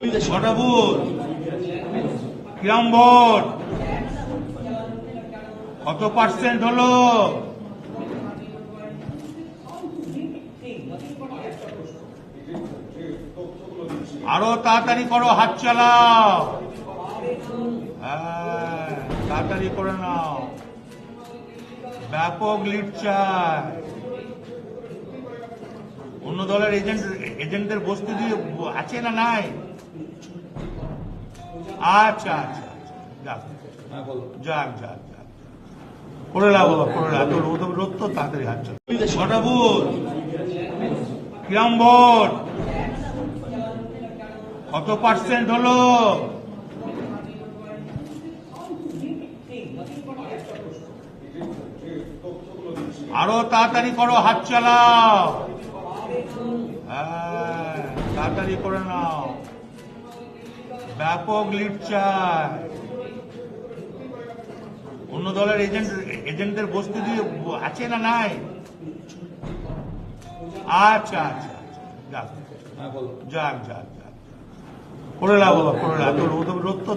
ছটা কিরম ভোট কত পার্সেন্ট হলো? আরও তাড়াতাড়ি করো, হাত চালাও। হ্যাঁ তাড়াতাড়ি করে নাও। ব্যাপক লিড চাই। অন্য দলের এজেন্ট এজেন্টদের বস্তু দিয়ে আছে না নাই? আচ্ছা আচ্ছা আচ্ছা। যাক যাক যাক যাক। করে বাবা করে তোর রোদ রোদ তো তাড়াতাড়ি হাত ছটা বুথ কিরম ভোট কত পার্সেন্ট হলো? আরও তাড়াতাড়ি করো হাত চালাও। হ্যাঁ তাড়াতাড়ি করে নাও। ব্যাপক লিড চাই অন্য দলের এজেন্ট এজেন্টদের বস্তু দিয়ে আছে না নাই? আচ্ছা আচ্ছা আচ্ছা। যাক যাক যাক যাক। করে লাগো করে লাগো রোদ তো